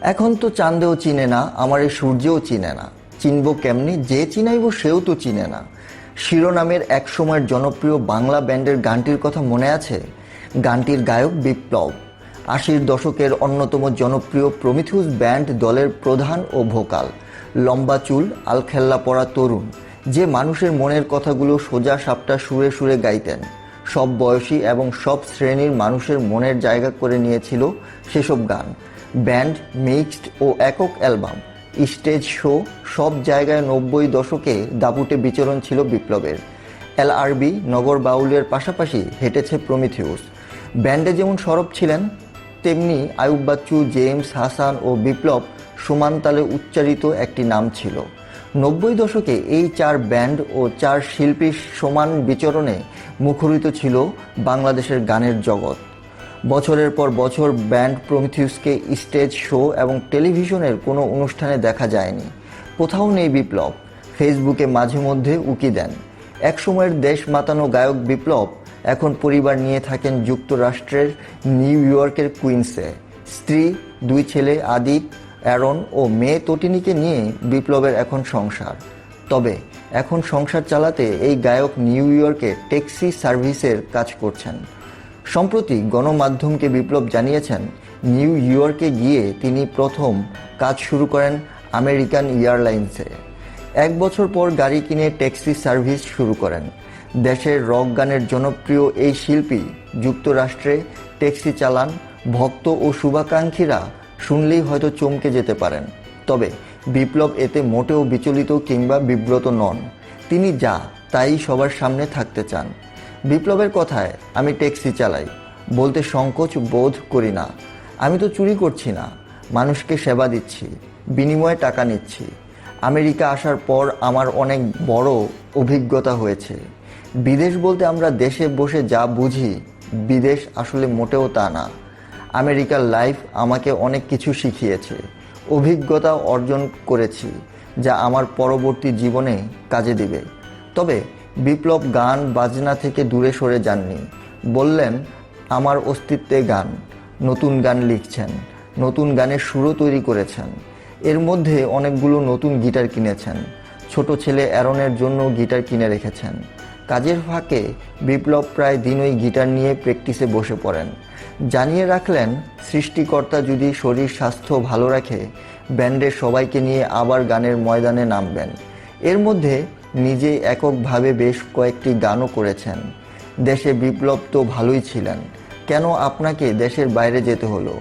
এখন তো চাঁদেও চিনে না, আমার এই সূর্যও চিনে না। চিনব কেমনি? যে চিনাইব সেও তো চিনে না। শিরোনামের এক সময়ের জনপ্রিয় বাংলা ব্যান্ডের গানটির কথা মনে আছে? গানটির গায়ক বিপ্লব। আশির দশকের অন্যতম জনপ্রিয় প্রমিথিউস ব্যান্ড দলের প্রধান ও ভোকাল। লম্বা চুল, আলখেল্লা পরা তরুণ। যে মানুষের মনের কথাগুলো সোজা সাপটা সুরে সুরে গাইতেন। সব বয়সী এবং সব শ্রেণির মানুষের মনের জায়গা করে নিয়েছিল সেসব গান। ব্যান্ড, মিক্সড ও একক অ্যালবাম। স্টেজ শো সব জায়গায় নব্বই দশকে দাপুটে বিচরণ ছিল বিপ্লবের। এলআরবি নগর বাউলের পাশাপাশি হেঁটেছে প্রমিথিউস। ব্যান্ডে যেমন সরব ছিলেন, তেমনি আয়ুব বাচ্চু, জেমস হাসান ও বিপ্লব সমানতালে উচ্চারিত একটি নাম ছিল। নব্বই দশকে এই চার ব্যান্ড ও চার শিল্পীর সমান বিচরণে মুখরিত ছিল বাংলাদেশের গানের জগৎ। বছরের পর বছর ব্যান্ড প্রমিথিউসকে স্টেজ শো এবং টেলিভিশনের কোনো অনুষ্ঠানে দেখা যায়নি। কোথাও নেই বিপ্লব। ফেসবুকে মাঝে মধ্যে উকি দেন। একসময়ের দেশ মাতানো গায়ক বিপ্লব এখন পরিবার নিয়ে থাকেন যুক্তরাষ্ট্রের নিউ ইয়র্কের কুইন্সে। স্ত্রী, দুই ছেলে, আদিত, অ্যারন ও মেয়ে তটিনীকে নিয়ে বিপ্লবের এখন সংসার। তবে এখন সংসার চালাতে এই গায়ক নিউ ইয়র্কে ট্যাক্সি সার্ভিসের কাজ করছেন। সম্প্রতি গণমাধ্যমকে বিপ্লব জানিয়েছেন, নিউ ইয়র্কে গিয়ে তিনি প্রথম কাজ শুরু করেন আমেরিকান এয়ারলাইন্সে। এক বছর পর গাড়ি কিনে ট্যাক্সি সার্ভিস শুরু করেন। দেশের রক গানের জনপ্রিয় এই শিল্পী যুক্তরাষ্ট্রে ট্যাক্সি চালান, ভক্ত ও শুভাকাঙ্ক্ষীরা শুনলেই হয়তো চমকে যেতে পারেন। তবে বিপ্লব এতে মোটেও বিচলিত কিংবা বিব্রত নন। তিনি যা, তাই সবার সামনে থাকতে চান। বিপ্লবের কথায় আমি ট্যাক্সি চালাই, বলতে সংকোচ বোধ করি না। আমি তো চুরি করছি না, মানুষকে সেবা দিচ্ছি, বিনিময়ে টাকা নিচ্ছি। আমেরিকা আসার পর আমার অনেক বড় অভিজ্ঞতা হয়েছে। বিদেশ বলতে আমরা দেশে বসে যা বুঝি, বিদেশ আসলে মোটেও তা না। আমেরিকার লাইফ আমাকে অনেক কিছু শিখিয়েছে, অভিজ্ঞতা অর্জন করেছি, যা আমার পরবর্তী জীবনে কাজে দিবে। তবে বিপ্লব গান বাজনা থেকে দূরে সরে যাননি। বললেন, আমার অস্তিত্বে গান, নতুন গান লিখছেন, নতুন গানের সুরও তৈরি করেছেন। এর মধ্যে অনেকগুলো নতুন গিটার কিনেছেন। ছোট ছেলে অ্যারনের জন্য গিটার কিনে রেখেছেন। কাজের ফাঁকে বিপ্লব প্রায় দিনই গিটার নিয়ে প্র্যাকটিসে বসে পড়েন। জানিয়ে রাখলেন, সৃষ্টিকর্তা যদি শরীর, স্বাস্থ্য ভালো রাখে, ব্যান্ডের সবাইকে নিয়ে আবার গানের ময়দানে নামবেন। এর মধ্যে নিজে এককভাবে বেশ কয়েকটি গানও করেছেন। দেশে বিপ্লব তো ভালোই ছিলেন। কেন আপনাকে দেশের বাইরে যেতে হলো?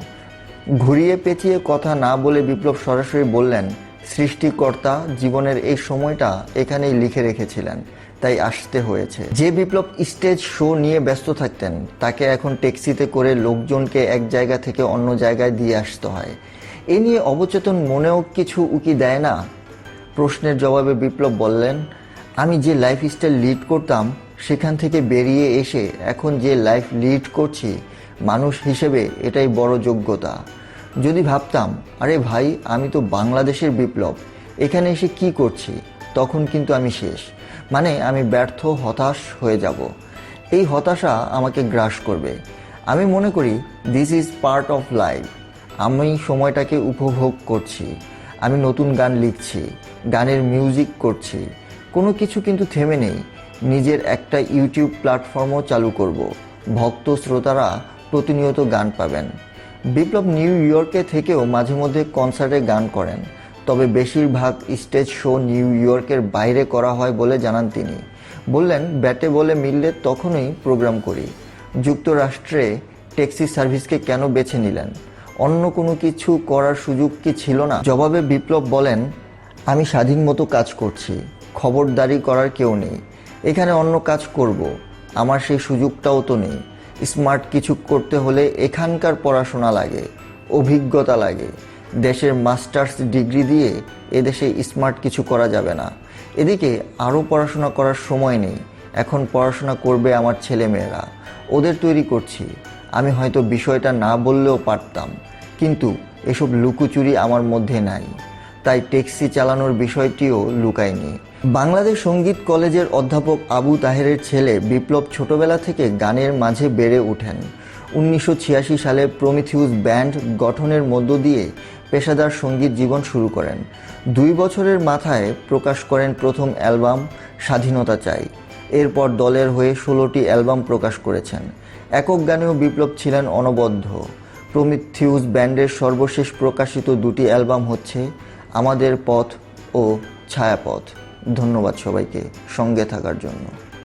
ঘুরিয়ে পেঁচিয়ে কথা না বলে বিপ্লব সরাসরি বললেন, সৃষ্টিকর্তা জীবনের এই সময়টা এখানেই লিখে রেখেছিলেন, তাই আসতে হয়েছে। যে বিপ্লব স্টেজ শো নিয়ে ব্যস্ত থাকতেন, তাকে এখন ট্যাক্সিতে করে লোকজনকে এক জায়গা থেকে অন্য জায়গায় দিয়ে আসতে হয়। এ নিয়ে অবচেতন মনেও কিছু উকি দেয় না? প্রশ্নের জবাবে বিপ্লব বললেন আমি যে লাইফস্টাইল লিড করতাম, সেখান থেকে বেরিয়ে এসে এখন যে লাইফ লিড করছি, মানুষ হিসেবে এটাই বড় যোগ্যতা। যদি ভাবতাম, আরে ভাই, আমি তো বাংলাদেশের বিপ্লব, এখানে এসে কি করছি? তখন কিন্তু আমি শেষ। মানে আমি ব্যর্থ, হতাশ হয়ে যাব। এই হতাশা আমাকে গ্রাস করবে। আমি মনে করি this is part of life আমি সময়টাকে উপভোগ করছি। আমি নতুন গান লিখছি। গানের মিউজিক করছি। কোনো কিছু কিন্তু থেমে নেই। নিজের একটা ইউটিউব প্ল্যাটফর্মও চালু করব। ভক্ত শ্রোতারা প্রতিনিয়ত গান পাবেন। বিপ্লব নিউ ইয়র্কে থেকেও মাঝে মধ্যে কনসার্টে গান করেন। তবে বেশিরভাগ স্টেজ শো নিউ ইয়র্কের বাইরে করা হয় বলে জানান তিনি। বললেন, ব্যাটে বলে মিললে তখনই প্রোগ্রাম করি। যুক্তরাষ্ট্রে ট্যাক্সি সার্ভিসকে কেন বেছে নিলেন? অন্য কোনো কিছু করার সুযোগ কি ছিল না? জবাবে বিপ্লব বলেন, আমি স্বাধীন মতো কাজ করছি। খবরদারি করার কেউ নেই। এখানে অন্য কাজ করব। আমার সেই সুযোগটাও তো নেই। স্মার্ট কিছু করতে হলে এখানকার পড়াশোনা লাগে, অভিজ্ঞতা লাগে। দেশের মাস্টার্স ডিগ্রি দিয়ে এদেশে স্মার্ট কিছু করা যাবে না। এদিকে আরও পড়াশোনা করার সময় নেই। এখন পড়াশোনা করবে আমার ছেলেমেয়েরা। ওদের তৈরি করছি। আমি হয়তো বিষয়টা না বললেও পারতাম। কিন্তু এসব লুকোচুরি আমার মধ্যে নাই। তাই ট্যাক্সি চালানোর বিষয়টিও লুকায়নি। বাংলাদেশ সংগীত কলেজের অধ্যাপক আবু তাহেরের ছেলে বিপ্লব ছোটবেলা থেকে গানের মাঝে বেড়ে ওঠেন। উনিশশো ছিয়াশি সালে প্রমিথিউস ব্যান্ড গঠনের মধ্য দিয়ে পেশাদার সংগীত জীবন শুরু করেন। দুই বছরের মাথায় প্রকাশ করেন প্রথম অ্যালবাম, স্বাধীনতা চাই। এরপর দলের হয়ে ষোলোটি অ্যালবাম প্রকাশ করেছেন। একক গানেও বিপ্লব ছিলেন অনবদ্য। প্রমিথিউস ব্যান্ডের সর্বশেষ প্রকাশিত দুটি অ্যালবাম হচ্ছে আমাদের পথ ও ছায়াপথ। ধন্যবাদ সবাইকে সঙ্গে থাকার জন্য।